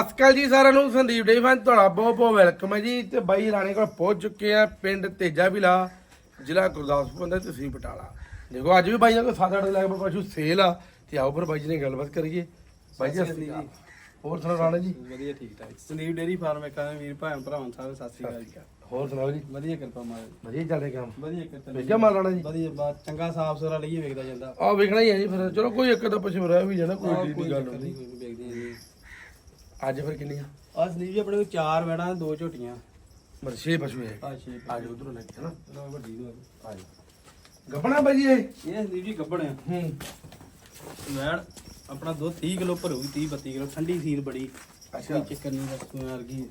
ਅਸਕਲ ਜੀ ਸਾਰਿਆਂ ਨੂੰ ਸੰਦੀਪ ਡੇ ਫੈਨ ਤੁਹਾਡਾ ਬਹੁਤ ਬਹੁਤ ਵੈਲਕਮ ਹੈ ਜੀ। ਤੇ ਬਾਈ ਰਾਣੇ ਕੋਲ ਪਹੁੰਚ ਚੁੱਕੇ ਆ ਪਿੰਡ ਤੇਜਾ ਵਿਲਾ ਜ਼ਿਲ੍ਹਾ ਗੁਰਦਾਸਪੁਰ ਦਾ ਤਹਿਸੀਲ ਬਟਾਲਾ। ਦੇਖੋ ਅੱਜ ਵੀ ਬਾਈਆਂ ਕੋਲ ਸੱਤ ਅੱਠ ਲੱਖ ਰੁਪਏ ਪਸ਼ੂ ਸੇਲ ਆ। ਤੇ ਆਓ ਫਿਰ ਬਾਈ ਜੀ ਨੇ ਗੱਲਬਾਤ ਕਰੀਏ। ਬਾਈ ਜੀ ਅਸੀਂ ਹੋਰ ਸੁਣਾਓ ਰਾਣੇ ਜੀ? ਵਧੀਆ ਠੀਕ ਠਾਕ। ਸੰਦੀਪ ਡੇਰੀ ਫਾਰਮ ਇੱਕ ਆ ਵੀਰ ਭੈਣ ਭਰਾਵਾਂ ਸਾਹਿਬ ਸਤਿ ਸ੍ਰੀ ਅਕਾਲ ਜੀ। ਹੋਰ ਸੁਣਾਓ ਜੀ? ਵਧੀਆ ਕਿਰਪਾ ਮਾਰ ਵਧੀਆ ਚੱਲ ਰਿਹਾ ਕੰਮ। ਵਧੀਆ ਕਿਰਪਾ। ਵੇਖਿਆ ਮਾਲ ਰਾਣਾ ਜੀ? ਵਧੀਆ ਬਾਤ ਚੰਗਾ ਸਾਫ਼ ਸੁਥਰਾ ਲਈਏ ਵੇਖਦਾ ਜਾਂਦਾ। ਆ ਵੇਖਣਾ ਹੀ ਹੈ ਜੀ ਫਿਰ। ਚਲੋ ਕੋਈ ਇੱਕ ਤਾਂ ਪਸ਼ੂ ਰਹਿ ਵੀ ਜਾਣਾ ਕੋਈ ਕੋਈ ਦੀ ਗੱਲ ਨਹੀਂ ਕੋਈ ਜੀ ਅੱਜ ਫਿਰ ਕਿੰਨੀਆਂ? ਆ ਸੰਦੀਪ ਜੀ ਆਪਣੇ ਕੋਲ ਚਾਰ ਵੈੜਾਂ ਦੋ ਝੋਟੀਆਂ। ਮਰ ਛੇ ਪਸ਼ੂ ਹੈ ਆ ਛੇ ਆ ਜਾਓ ਉਧਰੋਂ ਲੈ ਕੇ ਹਨਾ ਵੱਡੀ ਦੋ ਆ ਜਾਓ ਗੱਪਣਾ ਬਾਈ ਇਹ? ਇਹ ਸੰਦੀਪ ਜੀ ਗੱਬਣ ਆ। ਹੂੰ। ਵੈੜ ਆਪਣਾ ਦੁੱਧ 30 ਕਿਲੋ ਭਰੂਗੀ 30 32 ਕਿਲੋ। ਠੰਡੀ ਸੀਲ ਬੜੀ। ਅੱਛਾ। ਕੋਈ ਚੱਕਰ ਨਹੀਂ ਬਸ ਤੂੰ ਵਰਗੀ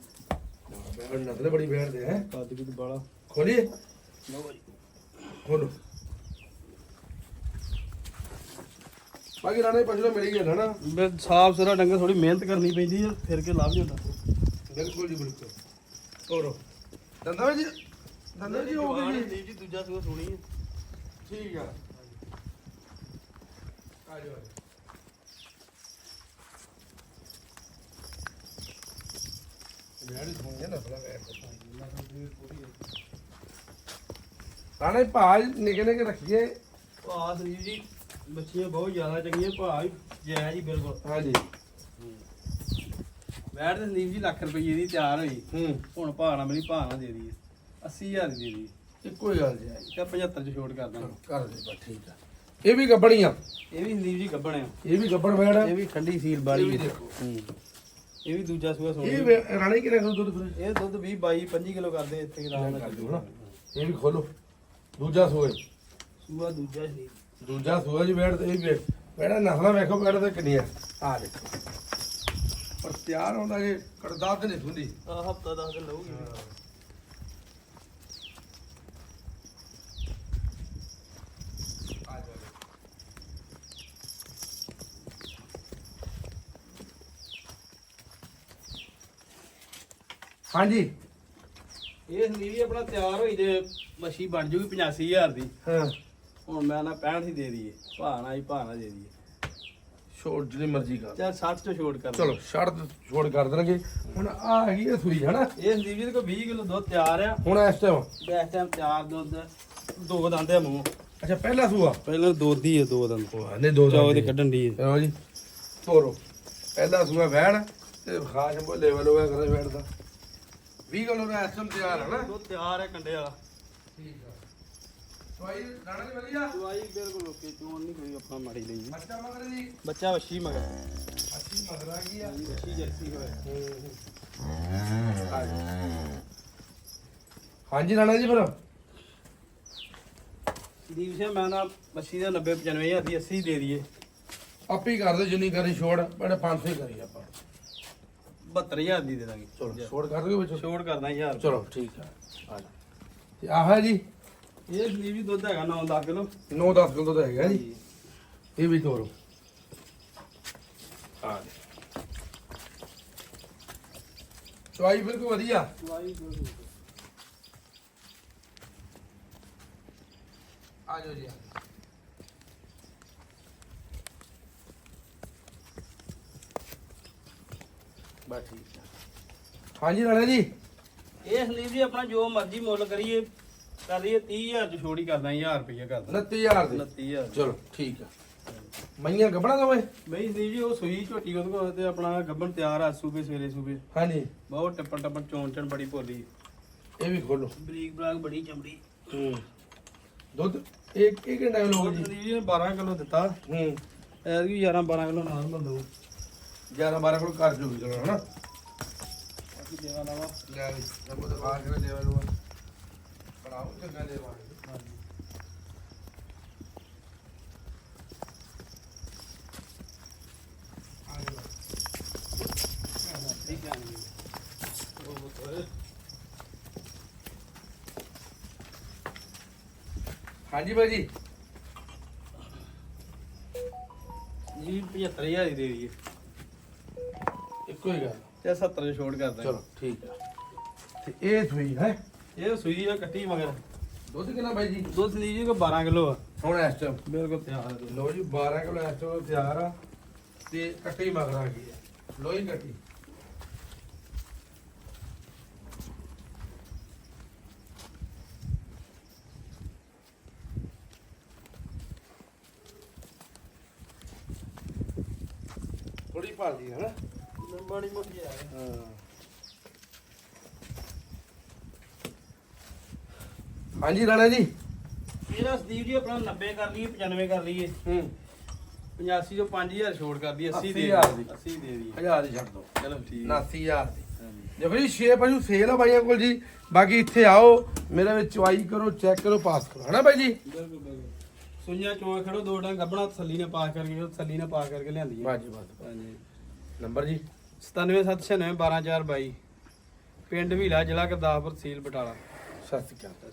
ਨਸਲ ਬੜੀ ਬੈਠਦੇ ਹੈ। ਕੱਦ ਵੀ ਬਾਲਾ ਖੋਲੀਏ। ਲਓ ਜੀ ਖੋਲੋ। ਬਾਕੀ ਰਾਣੇ ਪਸ਼ੂ ਮਿਲ ਹੀ ਜਾਂਦਾ ਨਾ। ਬੇ ਸਾਫ਼ ਸੁਥਰਾ ਡੰਗਰ ਥੋੜੀ ਮਿਹਨਤ ਕਰਨੀ ਪੈਂਦੀ ਆ ਫਿਰ ਕੇ ਲਾਭ ਜਾਂਦਾ। ਬਿਲਕੁਲ ਜੀ ਬਿਲਕੁਲ। ਤੋਰੋ ਦੰਦਾ ਜੀ ਦੰਦਾ ਜੀ ਹੋ ਗਈ ਜੀ। ਜੀ ਦੂਜਾ ਸੂਆ ਸੁਣੀ ਹੈ ਠੀਕ ਆ। ਆ ਜਾਓ ਯਾਰੀ ਸੁਣੀਏ ਨਾ ਫਲਾ ਰਾਣੇ ਭਾਜ ਨਿਕੇ ਨਿਕੇ ਰੱਖੀਏ। ਭਾ ਸੰਦੀਪ ਜੀ ਬੱਚੀਆਂ ਬਹੁਤ ਜ਼ਿਆਦਾ ਚੰਗੀਆਂ ਭਾ ਵੀ ਜੈ ਜੀ ਬਿਲਕੁਲ। ਹਾਂਜੀ। ਬੈਠ ਤੇ ਸੰਦੀਪ ਜੀ ਲੱਖ ਰੁਪਏ ਦੀ ਤਿਆਰ ਹੋਈ। ਹੂੰ। ਹੁਣ ਭਾ ਨਾ ਮੇਰੀ ਭਾ ਨਾ ਦੇ ਦੀ 80000 ਦੀ ਦੇ ਦੀ ਇੱਕੋ ਹੀ ਗੱਲ ਜੀ ਕਿਆ 75 ਚ ਛੋਟ ਕਰ ਦਾਂਗੇ। ਕਰ ਦੇ ਬਸ ਠੀਕ ਆ। ਇਹ ਵੀ ਗੱਬਣੀਆਂ ਇਹ ਵੀ ਸੰਦੀਪ ਜੀ ਗੱਬਣ ਆ ਇਹ ਵੀ ਗੱਬਣ ਬੈੜ ਆ। ਇਹ ਵੀ ਠੰਡੀ ਸੀਲ ਇਹ ਵੀ ਦੇਖੋ। ਹੂੰ। ਇਹ ਵੀ ਦੂਜਾ ਸੂਆ ਸੋਣੀ ਇਹ ਵੇ- ਰਾਣੇ ਕਿਨੇ ਖੋ ਦੁੱਧ ਫਿਰ? ਇਹ ਦੁੱਧ 20 22 25 ਕਿਲੋ ਕਰਦੇ ਇੱਥੇ ਆਰਾਮ ਨਾਲ। ਕਰ ਦਿਓ ਚੱਲੂ ਨਾ। ਇਹ ਵੀ ਖੋਲੋ। ਦੂਜਾ ਸੂਏ। ਸੂਆ ਦੂਜਾ ਸੀ। ਦੂਜਾ ਸੂਆ ਜੀ ਬੈੜ ਤੇ ਇਹ ਬੈੜਾ ਨਸਲਾਂ ਵੇਖੋ ਬੈੜ ਤੇ ਕਿੰਨੀਆਂ ਆ। ਦੇਖੋ। ਪਰ ਤਿਆਰ ਹੁੰਦਾ ਜੇ ਕੜਦਾ ਤੇ ਨਹੀਂ ਹੁੰਦੀ। ਆ ਹਫਤਾ 10 ਦਿਨ ਲਊਗੀ। ਹਾਂਜੀ। ਇਹ ਸੰਦੀਪ ਜੀ ਆਪਣਾ ਤਿਆਰ ਹੋਈ ਤੇ ਮੱਛੀ ਬਣ ਜੂਗੀ 85000 ਦੀ। ਹਾਂ। ਹੁਣ ਮੈਂ ਨਾ 65 ਹੀ ਦੇ ਦਈਏ। ਭਾਣਾ ਹੀ ਭਾਣਾ ਦੇ ਦਈਏ। ਛੋੜ ਜਿਹੜੀ ਮਰਜ਼ੀ ਕਰ। ਚਾਹ 60 ਤੋਂ ਛੋਟ ਕਰ। ਚਲੋ ਛੱਡ ਛੋੜ ਕਰ ਦੇਣਗੇ। ਹੁਣ ਆ ਹੈਗੀ ਇਹ ਸੂਈ ਹਨਾ? ਇਹ ਸੰਦੀਪ ਜੀ ਦੇ ਕੋਲ 20 ਕਿਲੋ ਦੁੱਧ ਤਿਆਰ ਆ। ਹੁਣ ਇਸ ਟਾਈਮ ਇਸ ਟਾਈਮ ਤਿਆਰ ਦੁੱਧ ਦੋ ਦੰਦ ਆ ਮੂੰਹ। ਅੱਛਾ ਪਹਿਲਾ ਸੂਆ? ਪਹਿਲਾਂ ਦੁੱਧ ਹੀ ਆ ਦੋ ਦੰਦ। ਨੇ ਦੋ ਚਾਹ ਦੰਦ ਦੇ ਹੀ। ਕੱਢਣ ਦੀ ਲਓ ਜੀ ਤੋਰੋ। ਪਹਿਲਾ ਸੂਆ ਵੈਣ ਤੇ ਖਾਸ ਲੈਵਲ ਹੋਇਆ ਕਰੇ ਵੈਣ ਦਾ 20 ਕਿਲੋ ਦਾ ਐਸਮ ਤਿਆਰ ਹੈ ਨਾ ਦੁੱਧ ਤਿਆਰ ਆ ਕੰਡੇ ਵਾਲਾ। ਠੀਕ ਆ। ਸਵਾਈ ਦਾਣਾ ਦੀ ਵਧੀਆ? ਦਵਾਈ ਬਿਲਕੁਲ ਓਕੇ ਚੋਣ ਨਹੀਂ ਕੋਈ ਆਪਣਾ ਮਾੜੀ ਲਈ ਜੀ। ਬੱਚਾ ਮਗਰ ਜੀ? ਬੱਚਾ ਵੱਛੀ ਮਗਰ। ਅੱਛੀ ਮਗਰ ਆ ਗਈ ਆ। ਵੱਛੀ ਜਰਸੀ ਹੋਇਆ। ਹਾਂਜੀ ਰਾਣਾ ਜੀ ਫਿਰ। ਦੀਪ ਸਿੰਘ ਮੈਂ ਨਾ ਵੱਛੀ ਦਾ 90 95000 ਦੀ 80 ਦੇ ਦਈਏ। ਆਪੀ ਕਰ ਦੇ ਜਿੰਨੀ ਕਰੀ ਛੋੜ ਬੜੇ 500 ਹੀ ਕਰੀ ਆਪਾਂ। 72000 ਦੀ ਦੇ ਦਾਂਗੇ। ਚਲੋ ਛੋੜ ਕਰ ਦੋਗੇ ਵਿੱਚ? ਛੋੜ ਕਰਦਾ 1000 ਚਲੋ ਠੀਕ ਆ ਆ ਜਾ। ਤੇ ਆਹ ਹੈ ਜੀ। ਇਹ ਜੀ ਦੁੱਧ ਹੈਗਾ 9-10 ਕਿਲੋ। 9-10 ਕਿਲੋ ਦਾ ਹੈਗਾ ਜੀ। ਇਹ ਵੀ ਤੋਰੋ। ਆ ਦੇ ਚਵਾਈ ਬਿਲਕੁਲ ਵਧੀਆ? ਬਿਲਕੁਲ ਆ ਜਾਓ ਜੀ ਠੀਕ ਹਾਂਜੀ ਰਾਣਾ ਜੀ। ਇਹ ਸੰਦੀਪ ਜੀ ਆਪਣਾ ਜੋ ਮਰਜ਼ੀ ਮੁੱਲ ਕਰੀਏ। ਕਰ ਲਈਏ 30000 ਚ ਛੋੜੀ ਕਰਦਾ 1000 ਰੁਪਏ ਕਰਦਾ। 29000 ਦੇ? 29000 ਚਲੋ ਠੀਕ ਆ। ਮਈਆਂ ਗੱਬਣਾ ਦੋਵੇਂ ਬਈ ਸੰਦੀਪ ਜੀ ਉਹ ਸੂਈ ਝੋਟੀ ਉਹਦੇ ਕੋਲ ਤੇ ਆਪਣਾ ਗੱਬਣ ਤਿਆਰ ਆ ਸੂਬੇ ਸਵੇਰੇ ਸੂਬੇ। ਹਾਂਜੀ। ਬਹੁਤ ਟੱਪਣ ਟੱਪਣ ਚੋਣ ਚਣ ਬੜੀ ਭੋਲੀ। ਇਹ ਵੀ ਖੋਲੋ। ਬਰੀਕ ਬਰਾਕ ਬੜੀ ਚਮੜੀ। ਹੂੰ। ਦੁੱਧ ਇੱਕ ਇੱਕ ਟਾਈਮ ਲਓ ਜੀ? ਸੰਦੀਪ ਜੀ ਨੇ 12 ਕਿਲੋ ਦਿੱਤਾ। ਹੂੰ। ਐਤਕੀ 11 12 ਕਿਲੋ ਨਾਰਮਲ ਦੋ। 11 12 ਕੋਲ ਕਰ ਜੂਗੀ ਚਲੋ ਹਨਾ? ਬਾਕੀ ਦੇਵਾ ਲਾਵਾ। ਲੈ ਵੀ ਜੰਮੂ ਦੇ ਬਾਹਰ ਕਿਹੜੇ ਦੇਵਾ ਲੂਆ। ਪੜਾਓ ਚੰਗਾ ਦੇਵਾ ਠੀਕ ਹੈ ਜੀ। ਹਾਂਜੀ ਭਾਈ ਜੀ। ਜੀ 75000 ਦੀ ਦੇ ਦਈਏ। ਇੱਕੋ ਹੀ ਗੱਲ। ਤੇ 70 ਚ ਛੋੜ ਕਰਦਾ ਚਲੋ ਠੀਕ ਆ। ਤੇ ਇਹ ਸੂਈ ਹੈ। ਇਹ ਸੂਈ ਆ ਕੱਟੀ ਮਗਰ। ਦੁੱਧ ਕਿੰਨਾ ਬਾਈ ਜੀ? ਦੁੱਧ ਲਈ ਜੀ ਕੋ 12 ਕਿਲੋ ਆ। ਹੁਣ ਇਸ ਟਾਈਮ ਬਿਲਕੁਲ ਤਿਆਰ ਆ ਦੁੱਧ। ਲੋ ਜੀ 12 ਕਿਲੋ ਇਸ ਟਾਈਮ ਤਿਆਰ ਆ। ਤੇ ਕੱਟੀ ਮਗਰ ਆ ਗਈ ਆ। ਲੋ ਜੀ ਕੱਟੀ। ਥੋੜੀ ਭਾਲਦੀ ਹੈ ਨਾ ਮਾੜੀ ਮੋਟੀ ਆ। ਹਾਂ। ਹਾਂਜੀ ਰਾਣਾ ਜੀ। ਇਹਦਾ ਸੰਦੀਪ ਜੀ ਆਪਣਾ 90 ਕਰ ਲਈਏ 95 ਕਰ ਲਈਏ। ਹੂੰ। 85 ਤੋਂ 5000 ਛੋੜ ਕਰਦੀ 80 ਦੇ 80,000 ਦੀ। 80 ਦੇ ਦੀ ਹਜ਼ਾਰ ਹੀ ਛੱਡ ਦੋ। ਚਲੋ ਠੀਕ 79000 ਦੀ। ਦੇਖੋ ਜੀ ਛੇ ਪਸ਼ੂ ਸੇਲ ਆ ਬਾਈਆਂ ਕੋਲ ਜੀ। ਬਾਕੀ ਇੱਥੇ ਆਓ ਮੇਰੇ ਵਿੱਚ ਚੁਆਈ ਕਰੋ ਚੈੱਕ ਕਰੋ ਪਾਸ ਕਰੋ। ਹਨਾ ਬਾਈ ਜੀ? ਸੁਈਆਂ ਚੋਂ ਖੜੋ ਦੋ ਡਾਂ ਗੱਬਣਾ ਥੱਲੀ ਨੇ ਪਾ ਕਰਕੇ ਥੱਲੀ ਨੇ ਪਾ ਕਰਕੇ ਲਿਆਂਦੀ ਹੈ ਬਾਜੀ ਬਾਜੀ ਹਾਂਜੀ। ਨੰਬਰ ਜੀ? 97796 12422 ਪਿੰਡ ਵੀਲਾ ਜ਼ਿਲ੍ਹਾ ਗੁਰਦਾਸਪੁਰ ਤਹਿਸੀਲ ਬਟਾਲਾ। ਸਤਿ ਸ਼੍ਰੀ ਅਕਾਲ।